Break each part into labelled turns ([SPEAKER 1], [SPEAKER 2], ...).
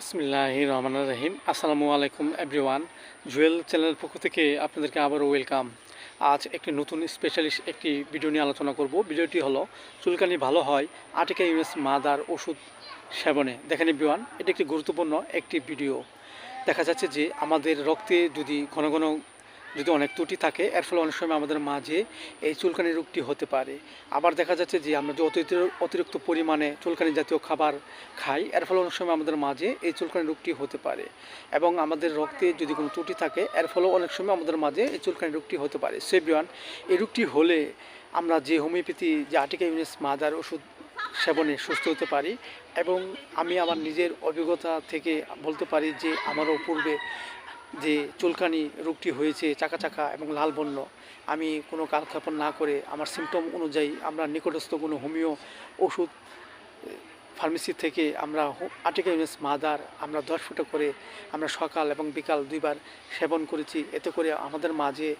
[SPEAKER 1] বিসমিল্লাহ রহমান রহিম আসসালামু আলাইকুম এভরিওয়ান। জুয়েল চ্যানেলের পক্ষ থেকে আপনাদেরকে আবারও ওয়েলকাম। আজ একটি নতুন স্পেশালিস্ট একটি ভিডিও নিয়ে আলোচনা করব। ভিডিওটি হলো, চুলকানি ভালো হয়, আটিকা ইউএস মাদার ওষুধ সেবনে। দেখেন এভরিওয়ান, এটি একটি গুরুত্বপূর্ণ একটি ভিডিও। দেখা যাচ্ছে যে আমাদের রক্তে যদি ঘন ঘন যদি অনেক ত্রুটি থাকে, এর ফলে অনেক সময় আমাদের মাঝে এই চুলকানি রোগটি হতে পারে। আবার দেখা যাচ্ছে যে আমরা যে অতিরিক্ত অতিরিক্ত পরিমাণে চুলকানি জাতীয় খাবার খাই, এর ফলে অনেক সময় আমাদের মাঝে এই চুলকানি রোগটি হতে পারে। এবং আমাদের রক্তে যদি কোনো ত্রুটি থাকে, এর ফলেও অনেক সময় আমাদের মাঝে এই চুলকানি রোগটি হতে পারে। সেবিয়ান এই রোগটি হলে আমরা যে হোমিওপ্যাথি, যে আটিকা ইউনিস মাদার ওষুধ সেবনে সুস্থ হতে পারি এবং আমি আমার নিজের অভিজ্ঞতা থেকে বলতে পারি যে, আমারও পূর্বে যে চুলকানি রোগটি হয়েছে চাকা চাকা এবং লাল বন্য আমি কোনো কালক্ষেপণ না করে আমার সিমটম অনুযায়ী আমরা নিকটস্থ কোনো হোমিও ওষুধ ফার্মেসি থেকে আমরা ইউনিস মাদার আমরা দশ ফুটা করে আমরা সকাল এবং বিকাল দুইবার সেবন করেছি। এতে করে আমাদের মাঝে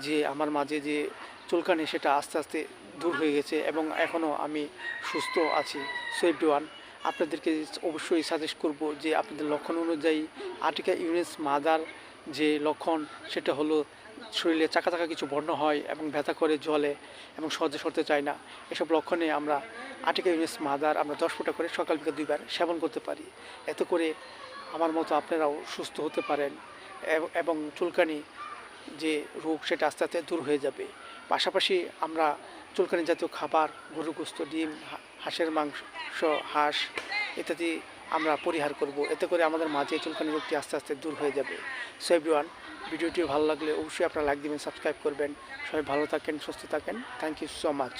[SPEAKER 1] যে, আমার মাঝে যে চুলকানি সেটা আস্তে আস্তে দূর হয়ে গেছে এবং এখনও আমি সুস্থ আছি। সো এভরিওয়ান আপনাদেরকে অবশ্যই সাজেস্ট করব যে আপনাদের লক্ষণ অনুযায়ী আটিকা ইউনিস মাদার যে লক্ষণ, সেটা হলো শরীরে চাকা চাকা কিছু বর্ণ হয় এবং ব্যথা করে জলে এবং সহজে সরতে চায় না। এসব লক্ষণে আমরা আটিকা ইউনিস মাদার আমরা দশ ফুটা করে সকাল বিকাল দুইবার সেবন করতে পারি। এতে করে আমার মতো আপনারাও সুস্থ হতে পারেন এবং চুলকানি যে রোগ, সেটা আস্তে আস্তে দূর হয়ে যাবে। পাশাপাশি আমরা চুলকানি জাতীয় খাবার, গরুর গোস্ত, ডিম হাঁসের মাংস, হাঁস ইত্যাদি আমরা পরিহার করব। এতে করে আমাদের মাঝে চুলকানি রোগটি আস্তে আস্তে দূর হয়ে যাবে। সো এভরিওয়ান, ভিডিওটি ভালো লাগলে অবশ্যই আপনারা লাইক দেবেন, সাবস্ক্রাইব করবেন। সবাই ভালো থাকেন, সুস্থ থাকেন। Thank you so much.